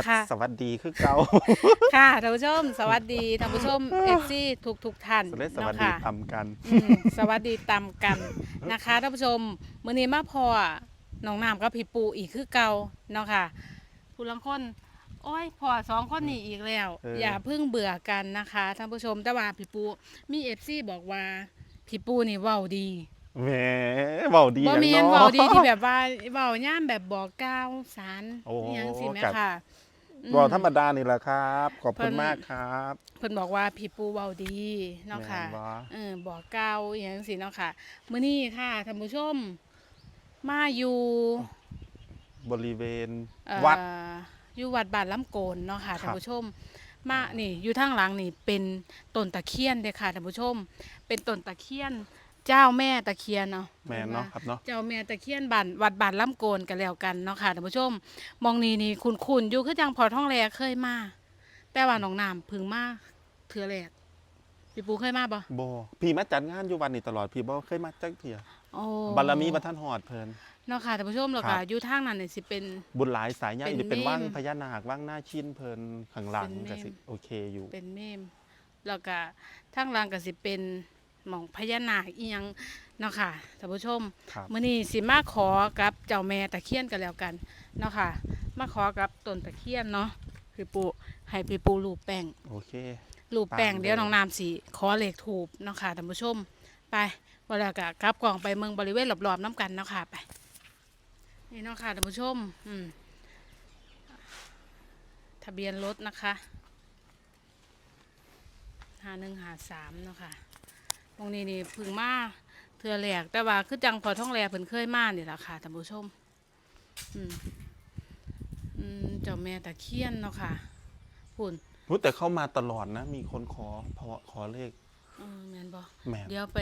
สวัสดีค่ะ สวัสดีคือเก่าค่ะท่านผู้ชม สวัสดีท่านผู้ชมเอฟซีทุกทุกๆท่านสวัสดีสวัสเนาะดีค่ะทำกันอืมสวัสดีตามกันนะคะท่านผู้ชมมื้อนี้มาพอน้องน้ำกับพี่ปูอีกคือเก่าเนาะค่ะผู้ลังคนโอ้ยพอสองคนนี้อีกแล้วเออออย่าเพิ่งเบื่อกันนะคะท่านผู้ชมแต่ว่าพี่ปูมีเอฟซีบอกว่าพี่ปูนี่เว้าดีแหมเบาดีบ่อย่างแม่นเนาะเว้าดีที่แบบว่าเว้าย่ามแบบบอกกล่าวสารโอ้อหยังสิแม่ครั บค่ะอืมเบาธรรมดานี่แหละครับ ขอบเพิ่คุณนมากครับ เพิ่นบอกว่าพี่ปูเว้าดีเนาะค่ะแม่นบ่เออบอกกล่าวอหย่างสิเนาะค่ะมื้อนี้ค่ะท่านผู้ชม มาอยู่บริเวณเอ่อวัดอยู่วัดบ้านลำโกนเนาะค่ะครับท่านผู้ชมมานี่อยู่ทางหลังนี่เป็นต้นตะเคียนเด้อค่ะท่านผู้ชม เป็นต้นตะเคียน เจ้าแม่ตะเคียนเนาะแมนเนาะครับเนาะเจ้าแม่ตะเคียนบ้านวัดบ้านลำโกนกันแล้วกันเนาะค่ะท่านผู้ชมมองนี่นี่คุณๆอยู่คือจังพอท้องแลเคยมา แต่ว่าน้องน้ำเพึ่งมาเทื่อแรกพี่ปูเคยมาบ่โบพี่มาจัดงานอยู่วันนี้ตลอดพี่บ่เคยมาจักเที่ยโอ้บารมีบัท่านหอดเพลินเนาะค่ะท่านผู้ชมแล้วครัก็บอยู่ทางนั้นนี่สิเป็นบุญหลายสายใหญ่เป็นหรือเป็นเมมว่างพญานาคว่างหน้าชินเพลินข้างหลังเป็นเมมก็สิโอเคอยู่เป็นเมมแล้วก็ทางหล่างก็สิเป็น หม่องพญานาคอีหยังเนาะค่ะท่านผู้ชมครับ มื้อนี้สิมาขอกับเจ้าแม่ตะเคียนกันแล้วกันเนาะค่ะ มาขอกับต้นตะเคียนเนาะพี่ปูให้พี่ปูรูปแป้ง โอเค รูปแป้งตามเลย เดี๋ยวน้องน้ำสิขอเลขถูกเนาะค่ะท่านผู้ชม ไปบ่แล้วก็กลับกล่องไปเมืองบริเวณรอบๆน้ำกันเนาะค่ะไปนี่เนาะค่ะท่านผู้ชม อืมทะเบียนรถนะคะหาหนึ่งหาสามเนาะค่ะ ตรงนี้นี่เพึ่งมาเทือแหลกแต่ว่าคือจังพอท่องแลเพิ่นเคยมานี่แหละค่ะท่านผู้ชม อืมอืมเจ้าแม่ตะเคียนเนาะค่ะพุ่นรู้แต่เข้ามาตลอดนะ มีคนขอพอขอเลขเออแม่นบ่แหมนเดี๋ยวไป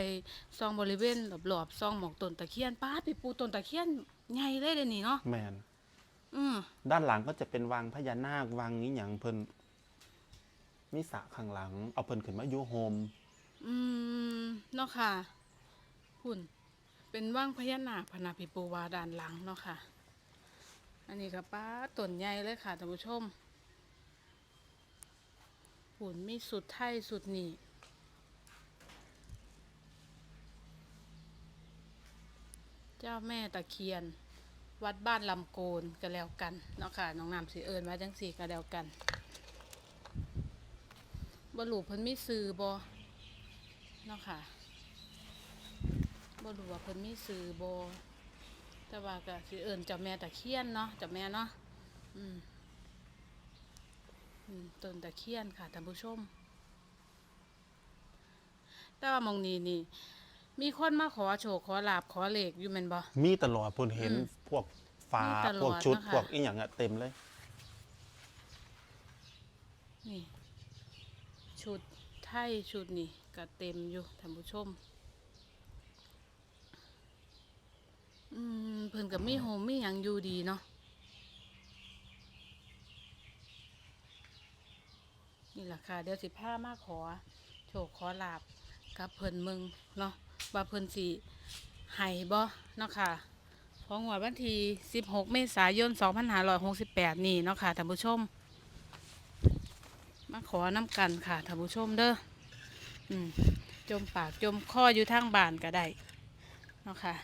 ซองบริเวณรอบๆซองหมอกต้นตะเคียนป้าดไปปูต้นตะเคียนใหญ่เลยเดี๋ยวนี้เนาะแมนอืมด้านหลังก็จะเป็นวังพญานาควังนี้อย่างเพิ่นมีสระข้างหลัง เอาเพิ่นขึ้นมาอยู่โฮม อืมเนาะค่ะหุ่น เป็นว่างพญานาคพนาพิปูวาด้านหลังเนาะค่ะ อันนี้ก็ป้าต้นใหญ่เลยค่ะท่านผู้ชมหุ่นมีสุดไทยสุดนี่เจ้าแม่ตะเคียน วัดบ้านลำโกนก็แล้วกันเนาะค่ะน้องน้ำสีเอิญว่าจังสีก็แล้วกันบรูเพิ่นมีซื้อบ่ เนาะค่ะบรูว่าเพิ่นมีซื้อบ่แต่ว่าก็สิเอิญเจ้าแม่ตะเคียนเนาะเจ้าแม่เนาะอืมอืมต้นตะเคียนค่ะท่านผู้ชม แต่ว่าหมองนี้นี่ มีคนมาขอโชคขอลาบขอเลขอยู่แม่นบ่มีตลอดเพิ่นเห็นอืมพวกฟ้ามีตลอดพวกชุดนะคะ พวกอีหยังอะเต็มเลย นี่ ชุดไทยชุดนี่ ก็เต็มอยู่ท่านผู้ชม อืมเพิ่นกับมีโฮมมีหยังอยู่ดีเนาะนี่แหละค่ะเดี๋ยวสิพามาขอ โชคขอลาบกับเพิ่นมืองเนาะว่าเพิ่นสิให้บ่เนาะค่ะของงวดวันที่16 เมษายน 2568 นี่เนาะค่ะท่านผู้ชม มาขอน้ำกันค่ะท่านผู้ชมเด้อ อืมจมปากจมคออยู่ทางบ้านก็ได้เนาะค่ะ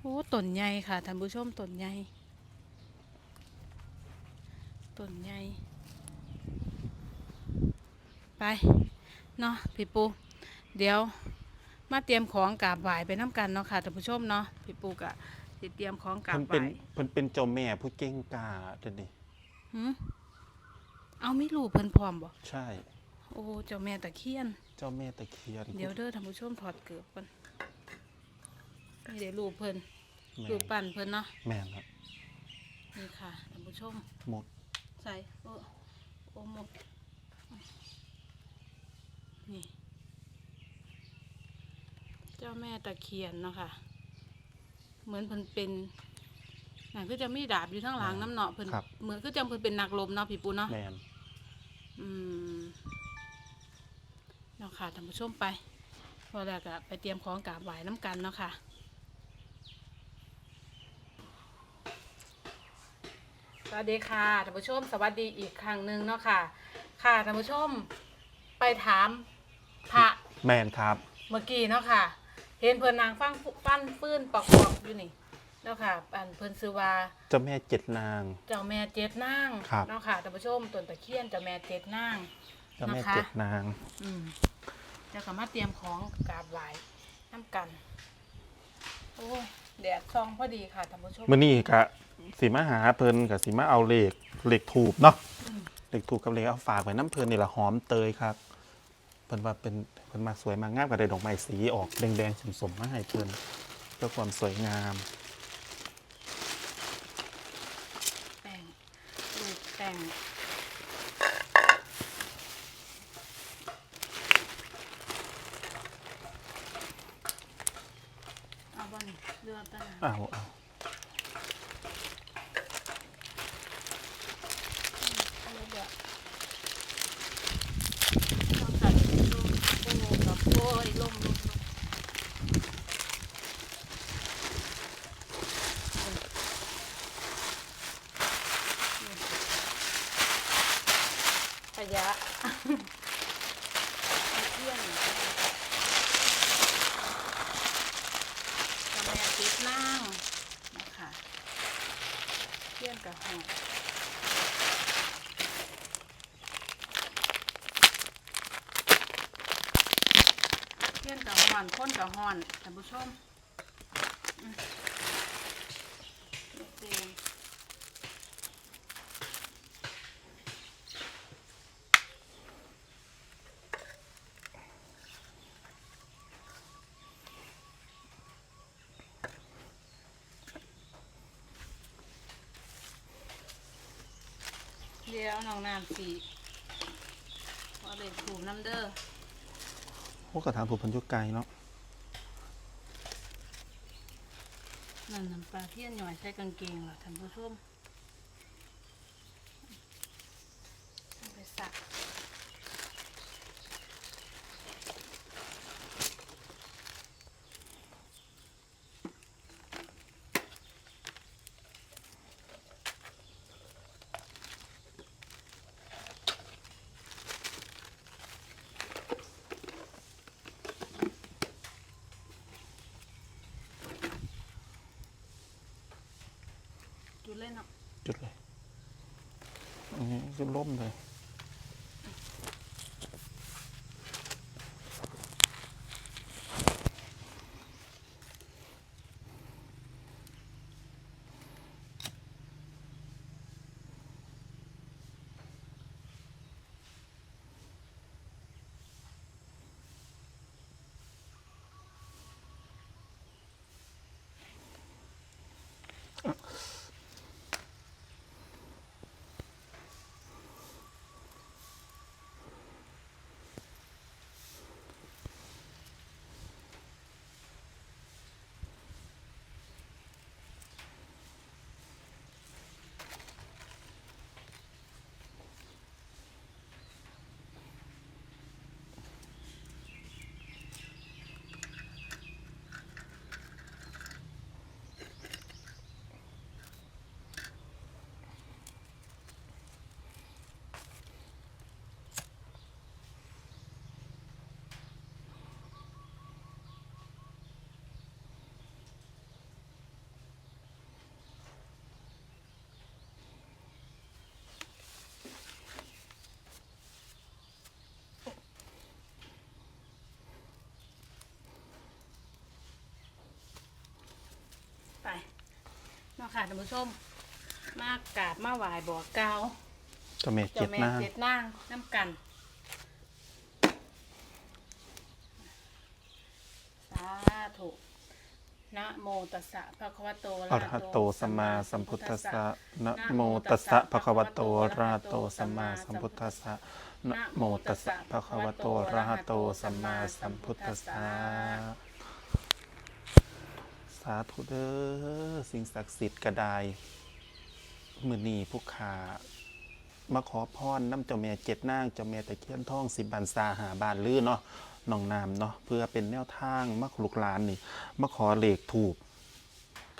โอ้ต้นใหญ่ค่ะท่านผู้ชมต้นใหญ่ต้นใหญ่ไปเนาะพี่ปูเดี๋ยวมาเตรียมของกราบไหวไปน้ำกันเนาะค่ะท่านผู้ชมเนาะพี่ปูกะเตรียมของกราเพิ่บนไหเป็นเพิ่นเป็นเจ้าแม่ผู้เก่งกาเด้อนี่ หืมเอาไม่รู้เพิ่นพร้อมบ่ใช่ โอ้เจ้าแม่ตะเคียน เจ้าแม่ตะเคียนเดี๋ยวเด้อท่านผู้ชมถอดเกือบก่อนนี่เดี๋ยวรูปเพิ่นแม่รูปปั้นเพิ่นเนาะแม่นครับนี่ค่ะท่านผู้ชม หมดใส่โอ้โอ้หมดนี่ เจ้าแม่ตะเคียนเนาะค่ะ เหมือนเพิ่นเป็น น่ะก็จะมีดาบอยู่ทั้งหลังน้ำเนาะเพิ่นเหมือนก็จะเพิ่นเป็นนักลมเนาะพี่ปูเนาะแนอืเนาะค่ะท่านผู้ชมไปพอแล้วก็ไปเตรียมของกราบไหว้น้ำกันเนาะค่ะ สวัสดีค่ะท่านผู้ชม สวัสดีอีกครั้งหนึ่งเนาะค่ะ ค่ะท่านผู้ชมไปถามพระแมนครับ เมื่อกี้เนาะค่ะ เห็นเพื่อนนางฟังฟันฟื้นปอกๆอยู่นี่ เนาะค่ะอันเพิ่นซื้อว่าเจ้าแม่เจ็ดนาง เจ้าแม่เจ็ดนางครับ เนาะค่ะท่านผู้ชมต้นตะเคียนเจ้าแม่เจ็ดนาง เจ้าแม่นะคะ เจ็ดนาง อืมจะสามารถเตรียมของกราบไหว้น้ำกัน โอ้ยแดดซองพอดีค่ะท่านผู้ชม มื่อนี้กะสีมาหาเพิ่นกับสีมาเอาเหล็กเหล็กถูบเนาะอืม เหล็กถูกกับเหล็กเอาฝากไว้น้ำเพลินนี่แหละหอมเตยครับเพิ่นว่าเป็นเพิ่นมาสวยมากงามกับได้ดอกไม้สีออกแดงๆสมๆมาให้เพิ่นเพื่อความสวยงาม แป้ง ลูกแป้งเอาบ้านี่เลือกตั้ง เอาเอา เอาเลยเดี๋ยวต้องใส่ลมโอ้กับโอ้ยลมลมลมข ยะเอาเที่ยงกาแฟติดนั่งนะคะเที่ยงกับหอมเที่ยงกับหอนข้นกับหอนท่านผู้ชมอืมโอเค เดี๋ยว น้องน้ำสีว่าเลยถูกน้ำเด้อพวกกระถางผูกพันอยุกไกลเนาะนั่นน้ำปลาเทียนหน่อยใส่กางเกงเหรอท่านผู้ชม นาะค่ะท่านผู้ชม มากราบมาไหวายบอกเกล่าวเจ้าแม่เจ้าเจ็ดแม่นางเจ็ดนางน้ำกัน สาธุนะโมตัสสะภะคะวะโตอะระหะโตสัมมาสัมพุทธัสสะนะโมตัสสะภะคะวะโตอะระหะโตสัมมาสัมพุทธัสสะนะโมตัสสะภะคะวะโตอะระหะโตสัมมาสัมพุทธัสสะ สาธุเด้อสิ่งศักดิ์สิทธิ์กระไดมือนีผู้ขามาขอพรน้ำเจ้าแม่เจ็ดนางเจ้าแม่ตะเคียนทองสิบบันซาหาบานลือเนาะน้องนามเนาะเพื่อเป็นแนวทางมาขลุกหลานนี่มาขอเลขถูก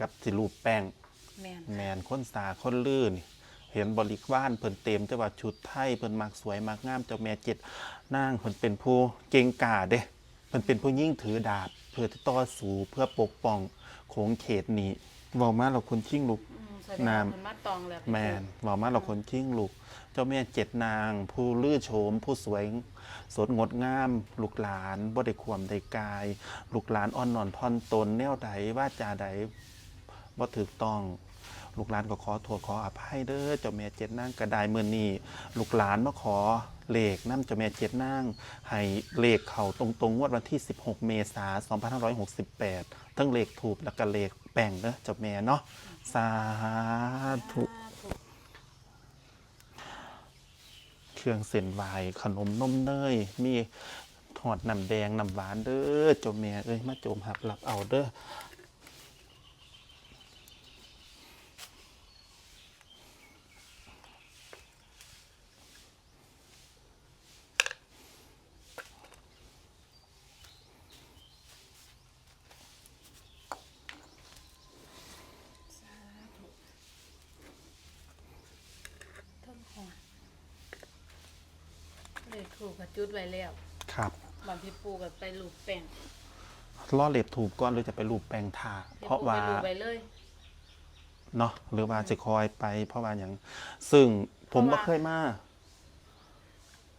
กับสิรูปแป้งแม่นแมนค้นสาค้นลื่นเห็นบริวารเพิ่นเต็มแต่ว่าชุดไทยเพิ่นมักสวยมักงามเจ้าแม่เจ็ดนางเพิ่นเป็นผู้เก่งกาจเด้เพิ่นเป็นผู้ยิ่งถือดาบเพื่อที่ต่อสู้เพื่อปกป้อง โขงเขตนี้เว้ามาเราคนชิงลุกอืมแสดงว่าน้ำ เพิ่นมาตองแล้วแมนเว้ามาเราคนชิงลุกเจ้าแม่เจ็ดนาง ผู้ลื่อโฉม ผู้สวย สดงดงาม ลูกหลานบ่ได้ความได้กาย ลูกหลานอ่อนนอนทอนตนแนวใดว่าจาใดบ่ถูกต้อง ลูกหลานก็ขอโทษขออภัยเด้อเจ้าแม่เจ็ดนางกระไดมื้อนี้ลูกหลานมาขอเลขน้ำเจ้าแม่เจ็ดนางให้เลขเขาตรงๆงวดวันที่ 16 เมษายน2568 ทั้งเลขถูกแล้วก็เลขแป่งเด้อเจ้าแม่เนาะสาธุเครื่องเส้นไหวขนมนมเนยมีทอดน้ำแดงน้ำหวานเด้อเจ้าแม่เอ้ยมาโจมหับหลับเอาเด้อ เลยถูกกับจุดไว้แล้วครับบางพี่ปูกับไปลูบแป้งล่อเล็บถูกก่อนหรือจะไปรูปแปลงทาพี่เพราะปูว่าไปลูบไปเลย เนาะหรือว่าจะคอยไป เพราะว่าอย่าง ซึ่งผมเพก็ราะว่าเคยมา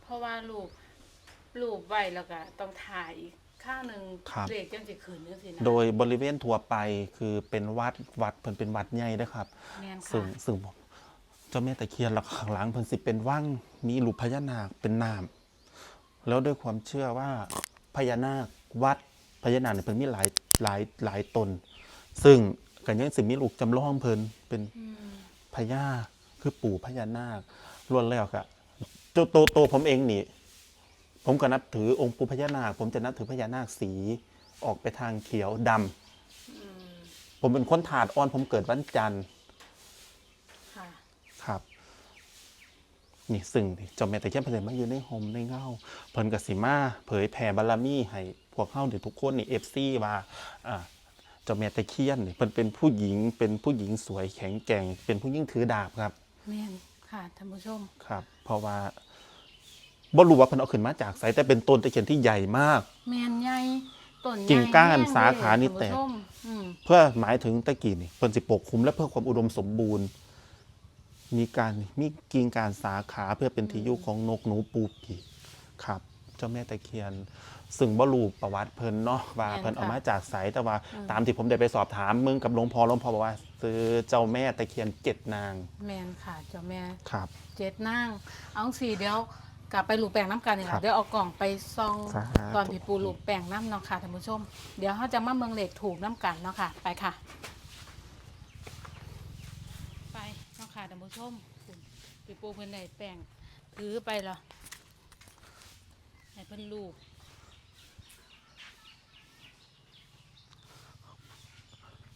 เพราะว่าลูบลูบไว้แล้วก็ต้องถ่ายอีกข้างหนึ่งครับเด็กจังสิขืนจังสินะโดยบริเวณทั่วไปคือเป็นวัดวัดเพิ่นเป็นวัดใหญ่นะครับ แม่นซึ่งค่ะซึ่งผมเจ้าแม่ตะเคียนหลักข้างหลังเพิ่นสิเป็นว่างมีรูปพญานาคเป็นน้ำแล้วด้วยความเชื่อว่าพญานาควัดพญานาคเนี่ยเพิ่นมีหลายหลายหลายตน ซึ่งกันยังสิมีลูกจำลองเพิ่นเป็นอืมพญาคือปู่พญานาคล้วนแล้วกะโตโตโตผมเองนี่ผมก็นับถือองค์ปู่พญานาค ผมจะนับถือพญานาคสีออกไปทางเขียวดำอืมผมเป็นคนถาดอ่อนผมเกิดวันจันทร์ ค่ะ ครับ นี่ซึ่งเจ้าแม่ตะเคียนเพิ่นเลยมาอยู่ในโฮมในเงาเพิ่นก็สิมาเผยแผ่บารมีให้พวกเฮาเดี๋ยวทุกคนนี่ FC ว่าอ่าเจ้าแม่ตะเคียนนี่เพิ่นเป็นผู้หญิงเป็นผู้หญิงสวยแข็งแกร่ง เป็นผู้หญิงถือดาบครับแม่นค่ะท่านผู้ชมครับ เพราะว่าบ่รู้ว่าเพิ่นเอาขึ้นมาจากไสแต่เป็นต้นตะเคียนที่ใหญ่มาก แม่นใหญ่ต้นใหญ่กิ่งก้านแห้งสาขานี่เลยแตก ท่านผู้ชมอืม เพื่อหมายถึงตะกี้นี่เพิ่นสิปกคลุมและเพื่อความอุดมสมบูรณ์ มีการมีกิ่งการสาขาเพื่อเป็นที่อยู่ของนกหนูปูปีกครับ เจ้าแม่ตะเคียน ซึ่งบ่รู้ประวัติเพิ่นเนาะว่าแม่นเพิ่นเอาค่ะมาจากไสแต่ว่าอืมตามที่ผมได้ไปสอบถามมึงกับหลวงพ่อหลวงพ่อบอกว่าซื้อเจ้าแม่ตะเคียนเจ็ดนางแม่นค่ะเจ้าแม่ครับเจ็ดนั่งเอาสี่เดี๋ยวกลับไปลูบแป้งน้ำกันนี่แหครัละบเดี๋ยวเอากล่องไปซองสาธุ ตอนพี่ปูลูบแป้งน้ำเนาะค่ะท่านผู้ชม เดี๋ยวเขาจะมาเมืองเหล็กถูกน้ำกันเนาะค่ะ ไปค่ะ ไปเนาะ ค่ะท่านผู้ชมคุณพี่ปูเพิ่นได้แป้งถือไปเหรอให้เพิ่นลูบ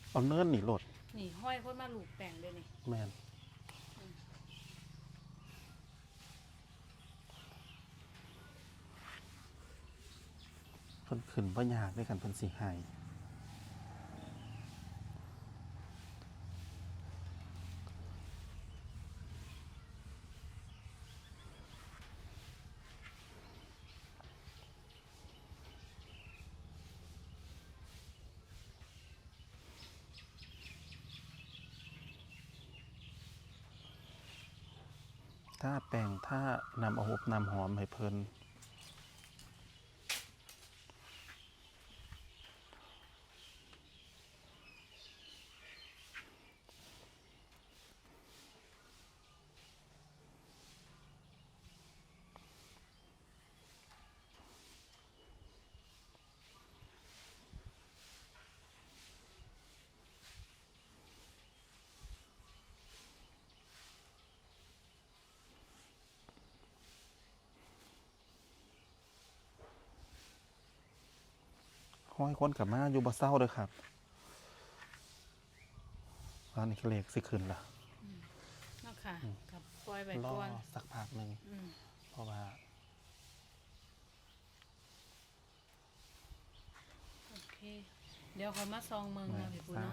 เอาเนิ่นนี่โลดนี่ห้อยเพิ่นมาลูบแป้งเลยนี่แม่นเพิ่นขึ้นบ่ยากด้วยกันเพิ่นสิให้ ถ้าแปลงถ้านำเอาหบนำหอมให้เพลิน ห้อยคนกลับมาอยู่บ่เศร้าเด้อครับอันนี้เลขสิขึ้นละเนาะค่ะกับปล่อยไว้รอก่อนสักพักหนึ่งอืมเพราะว่าโอเค เดี๋ยวเขามาซองเมืองนะพี่ปูสาเน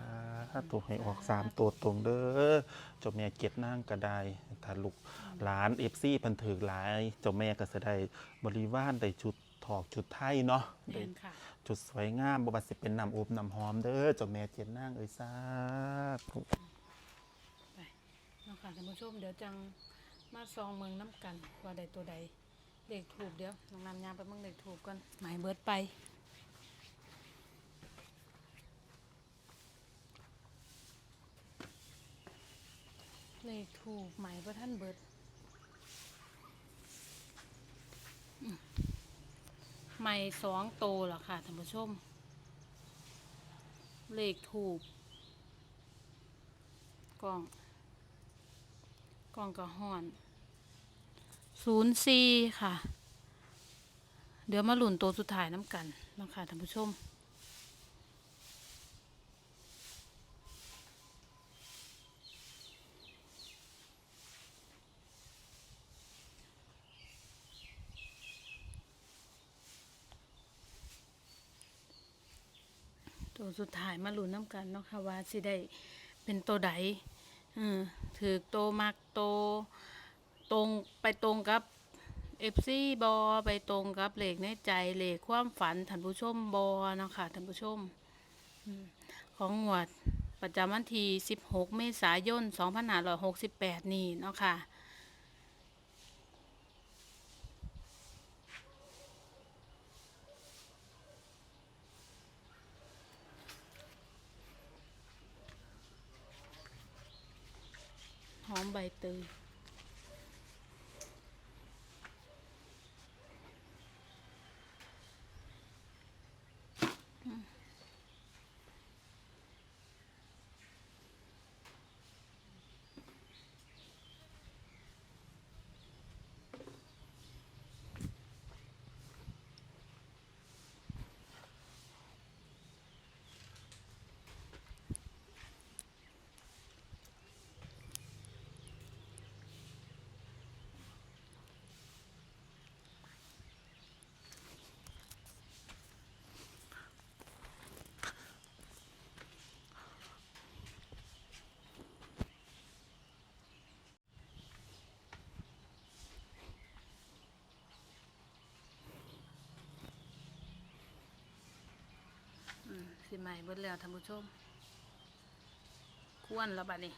าะธุให้ออกสามตัวตรงเด้อเจ้าแม่เก็ดนางก็ได้ถ้าลูกหลานเอฟซีเพันถือหลาย เจ้าแม่ก็จะได้บริวารได้ชุดถอกชุดไทยเนาะแม่ได้นค่ะ จุดสวยงามบ่ว่าสิเป็นน้ำอบน้ำหอมเด้อเจ้าแม่เจ็ดนนางเอ้ยสาธุไปเนาะค่ะท่านผู้ชมเดี๋ยวจังมาซองเมืองน้ำกันว่าใดตัวใดเลขถูกเดี๋ยวน้องนำยามไปเมืองเลขถูกก่อนหมายเบิดไป เลขถูกหมายว่าท่านเบิดอืม ไม้สองโตเหรอค่ะท่านผู้ชม เลขถูกกล่อง กล่องกระห่อนศูนย์สี่ค่ะ เดี๋ยวมาหลุนตัวสุดท้ายน้ำกันนะคะท่านผู้ชม สุดท้ายมาหลุนน้ำกันเนาะค่ะว่าสิได้เป็นตัวใดเออถือโตมักโตตรงไปตรงกับเอฟซีบอไปตรงกับเหล็กในใจเหล็กความฝันท่านผู้ชมบอเนาะค่ะท่านผู้ชมอืมของหวดประจำวันที่ 16 เมษายน 2568 นี่เนาะค่ะ ใบเตย อืมสิใหม่เบิดแล้วท่านผู้ชม ควรแล้วบัดนี้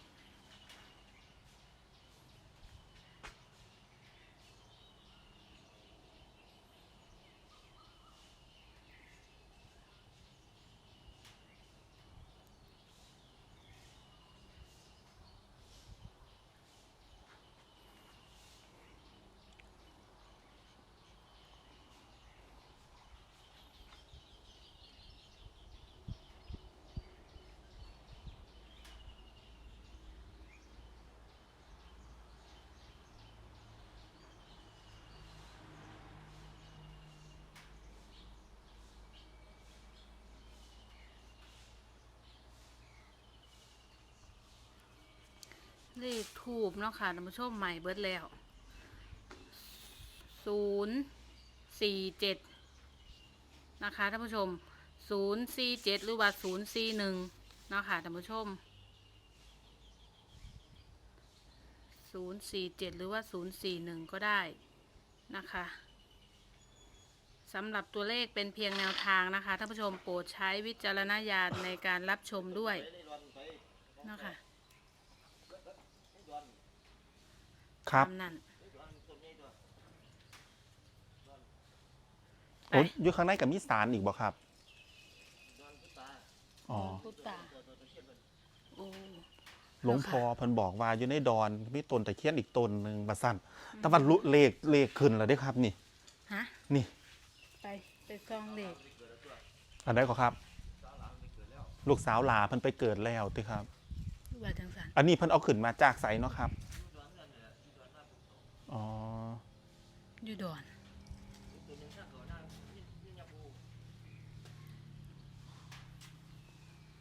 เลขทูบเนาะค่ะท่านผู้ชมใหม่เบิดแล้วศูนย์สี่เจ็ดนะคะท่านผู้ชมศูนย์สี่เจ็ดหรือว่าศูนย์สี่หนึ่งเนาะค่ะท่านผู้ชมศูนย์สี่เจ็ดหรือว่าศูนย์สี่หนึ่งก็ได้นะคะสำหรับตัวเลขเป็นเพียงแนวทางนะคะท่านผู้ชมโปรดใช้วิจารณญาณในการรับชมด้วยนะคะ ครับ ตามนั่นโอ้ยอยู่ข้างในกับมีสารอีกบ่ครับ อ๋อ พุตาโอ้หลวงพ่อเพิ่นบอกว่าอยู่ในดอนมีต้นตะเคียนอีกต้นหนึ่งมาสั่นแต่ว่าลุเลขเลขขึ้นแล้วเด้ครับนี่ ฮะ นี่ ไปไปซองเหล็กอันใดก็ครับ ลูกสาวหลาเพิ่นไปเกิดแล้วติครับ ว่าจังสันอันนี้เพิ่นเอาขึ้นมาจากไสเนาะครับ อ๋อ อยู่ดอน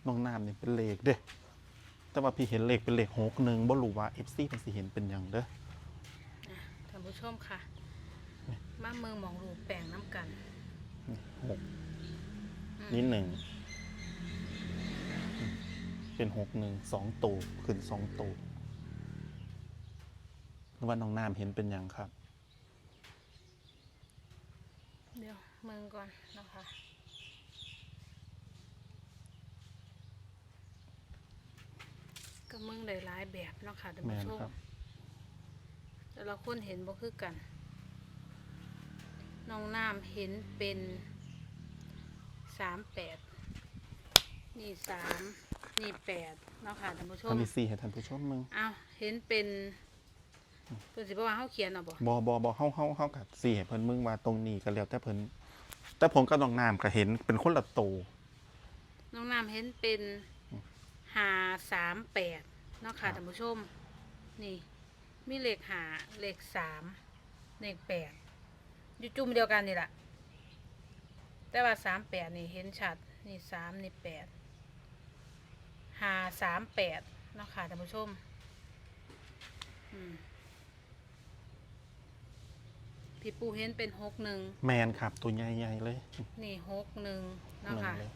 น้องน้ำนี่เป็นเลขเด้ แต่ว่าพี่เห็นเลขเป็นเลขหกหนึ่งบ่รู้ว่า FC เพิ่นสิเห็นเป็นหยังเด้อท่านผู้ชมค่ะ มาเมืองหมองรูปแปลงน้ำกันหกนี่หนึ่งอเป็นหกหนึ่งสองตูขึ้นสองตูหรือ ว่าน้องน้ำเห็นเป็นอย่างครับ เดี๋ยวเมืองก่อนนะคะก็เมืองได้หลายแบบเนาะค่ะท่านแมผู้นชมครับแต่ละคนเห็นบ่คือกัน น้องน้ำเห็นเป็นสามแปดนี่สามนี่แปดเนาะค่ะท่านผู้ชอัมนนี้สี่ให้ท่านผู้ชมมึงอ้าวเห็นเป็น เพิ่นสิบ่ว่าเฮาเขียนเอาบ่บอบอบอเฮาเฮาเฮากับสี่ให้เพิ่นมึงว่าตรงนี้ก็แล้วแต่เพิ่นแต่ผมกับน้องน้ำก็เห็นเป็นคนละโตน้องน้ำเห็นเป็นหาสามแปดเนาะค่ะท่านผู้ชม นี่ มีเลขหาเลขสามเลขแปดอยู่จุ่มเดียวกันนี่แหละแต่ว่าสามแปดนี่เห็นชัด นี่สามนี่แปดหาสามแปดเนาะค่ะท่านผู้ชม อืม พี่ปูเห็นเป็นหกหนึ่งแมนครับตัวใหญ่ๆเลยนี่หกหนึ่งหเนาะนึ่งค่ะเลย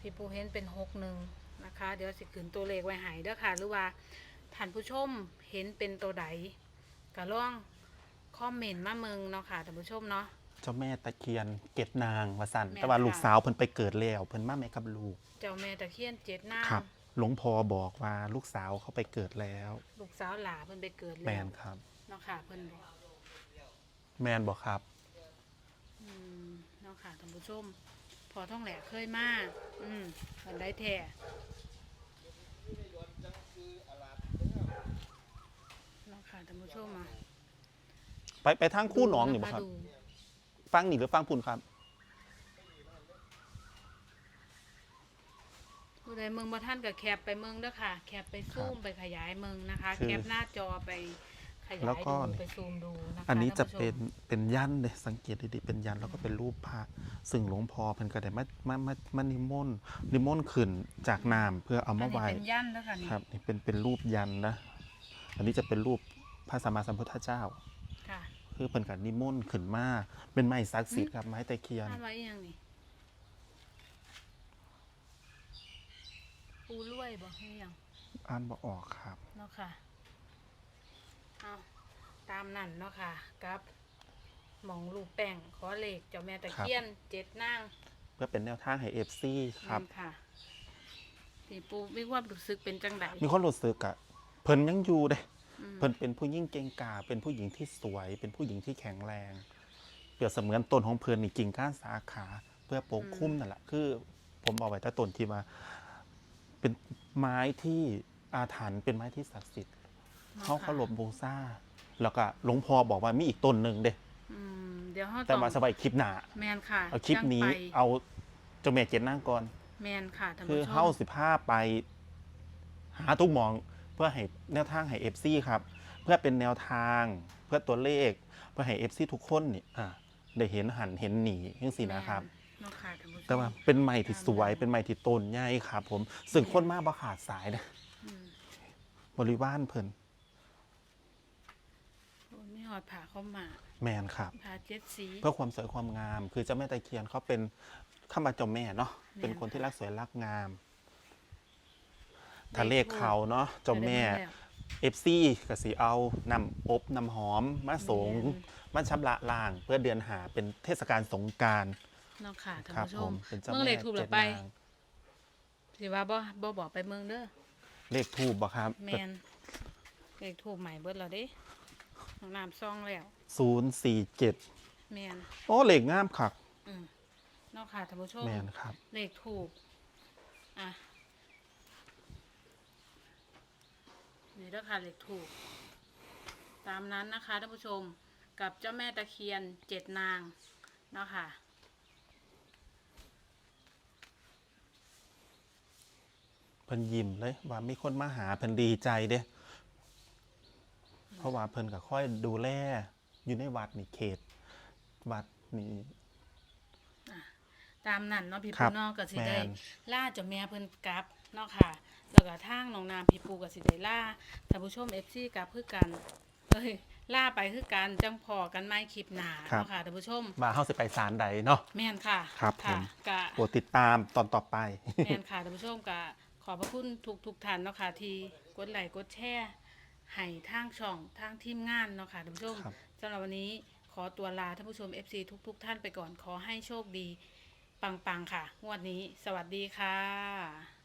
พี่ปูเห็นเป็นหกหนึ่งนะคะ เดี๋ยวสิขึ้นตัวเลขไว้ใหายเด้อค่ะ หรือว่าท่านผู้ชมเห็นเป็นตัวใดก็ล่องคอมเมนต์มาเมืองเนาะค่ะท่านผู้ชมเนาะ เจ้าแม่ตะเคียนเก็บนางว่าสั่นแม่นแต่ว่าค่ะ ลูกสาวเพิ่นไปเกิดแล้วเพิ่นมาแม่กับลูกเจ้าแม่ตะเคียนเจ็ดหน้าครับหลวงพ่อบอกว่าลูกสาวเขาไปเกิดแล้ว ลูกสาวหลาเพิ่นไปเกิดแมแล้วนครับ เนาะค่ะเพิ่นบอก แมนบอกครับ อืมเนาะค่ะท่านผู้ชม พอท่องแหลกเคยมาอืมมันได้แท้เนาะค่ะท่านผู้ชมมาไปไปทางคู่หนองนี่บ่มาครับดูฟังนี่หรือฟังพุ่นครับ ผู้ใดเมืองบ่ท่านก็แคปไปเมืองเด้อค่ะ แคปไปซูมไปขยายเมืองนะคะ คือ แคปหน้าจอไป ขยาแล้วยก็ ดูนี่ไปซูมดูนะคะอันนี้จะท่าผู้ชมเป็นเป็นยันเลยสังเกตดีๆเป็นยันแล้วก็เป็นรูปพระซึ่งหลวงพ่อเพิ่นก็ได้มามามามานิมนต์นิมนต์ขึ้นจากน้ำเพื่อเอาอันมานี้ไหว้เป็นยันแล้วค่ะนี่ครับนี่เป็นเป็นรูปยันนะ อันนี้จะเป็นรูปพระสัมมาสัมพุทธเจ้า ค่ะคือเพิ่นกับนิมนต์ขึ้นมาเป็นไม้ศักดิ์สิทธิ์ครับไม้ตะเคียน ท่านไว้อีหยังนี่ปูรวยบ่ให้หยังอ่านบ่ออกครับ เนาะค่ะ เอาตามนั่นเนาะค่ะกับหมองลูกแป้งขอเลขเจ้าแม่ตะเคียนเจ็ดนางเพื่อเป็นแนวทางให้ FC ครับนั่นค่ะพี่ปูมีความรู้สึกเป็นจังไดมีคนรู้สึกอะเพิ่นยังอยู่เด้ อืมเพิ่นเป็นผู้หญิงเก่งกาจเป็นผู้หญิงที่สวย เป็นผู้หญิงที่แข็งแรง เปรียบเสมือนต้นของเพิ่นนี่กิ่งก้านสาขา เพื่อปกคลุมนั่นแหละคือ ผมเอาไว้แต่ต้นที่ว่าเป็นไม้ที่อาถรรพ์เป็นไม้ที่ศักดิ์สิทธิ์ เขาเคารพบูชาแล้วก็หลวงพ่อบอกว่ามีอีกต้นหนึ่งเด้อืมเดี๋ยวเขาแต่ต้องมาสบายคลิปหน้าแมนค่ะเอาคลิปนี้ จังไปเอาเจ้าแม่เจ็ดนางก่อน แมนค่ะท่านคือผู้ชเฮ้ามสิบห้าไป หาทุกหมองเพื่อให้แนวทางให้เอฟซีครับ เพื่อเป็นแนวทางเพื่อตัวเลข เพื่อให้เอฟซีทุกคนนี่อะได้เห็นหันเห็นหนียังสินะครับ แม่เนาะค่ะท่านผู้ชมแต่ว่าเป็นไม้ที่สวยเป็นไม้ที่ต้นใหญ่ครับผม ซึ่งคนมาบ่ขาดสายนะอืมบริวารเพิ่นโอ้ยมี หอดผ่าเข้ามาแมนครับ ผ่าเจ็ดสี เพื่อความสวยความงาม คือเจ้าแม่ตะเคียนเขาเป็นข้ามาเจ้าแม่เนาะแม่นเป็นคนที่ค่ะรักสวยรักงามทะเลขเขาเนาะเจ้าแม่ได้แล้วเอฟซีกสีเอานำอบน้ำหอมมาสงแม่นมาชำระล้าง เพื่อเดือนหาเป็นเทศกาลสงกรารเนาะค่ะท่านครับผู้ชผมมเป็นเจ้าเมืองแม่เลขถูกหรืเจ็อดไปนางสิว่าบ่บ่บอกไปเมืองเด้อเลขทูบบ่ครับแมนเลขถูกใหม่เบิดแล้วเด้ น้องน้ำซองแล้วศูนย์สี่เจ็ดแมนโอ้เลขงามคักอืมเนาะค่ะท่านผู้ชมแมนครับ เลขถูกอะนี่เด้อค่ะเลขถูก ตามนั้นนะคะท่านผู้ชมกับเจ้าแม่ตะเคียนเจ็ดนางเนาะค่ะเพิ่นยิ้มเลยว่ามีคนมาหาเพิ่นดีใจเด้ เพราะว่าเพิ่นก็ค่อยดูแลอยู่ในวัดนี่เขต วัดนี่ ตามนั่นเนาะพี่ครัปูบเนอกก็สิได้แม่น ล่าเจ้าแม่เพิ่นกลับเนาะค่ะ แล้วก็ทางน้องนามพี่ปูก็สิได้ล่าท่านผู้ชม FC กลับคือกันเอ้ยล่าไปคือกันจังพอกันไม่คลิปหน้าครับ เนาะค่ะท่านผู้ชม ว่าเฮาสิไปศาลใดเนาะ แม่นค่ะครับค่ะผมกะ โปรดติดตามตอนต่อไป แม่นค่ะท่านผู้ชมกะขอบพระคุณทุกทุกๆท่านเนาะค่ะที่กดไลค์กดแชร์ ให้ทางช่องทางทีมงานเนาะค่ะท่านผู้ชมครับ สำหรับวันนี้ขอตัวลาท่านผู้ชม FC ทุก ๆ ท่านไปก่อนขอให้โชคดี ปัง ๆ ค่ะ งวดนี้ สวัสดีค่ะ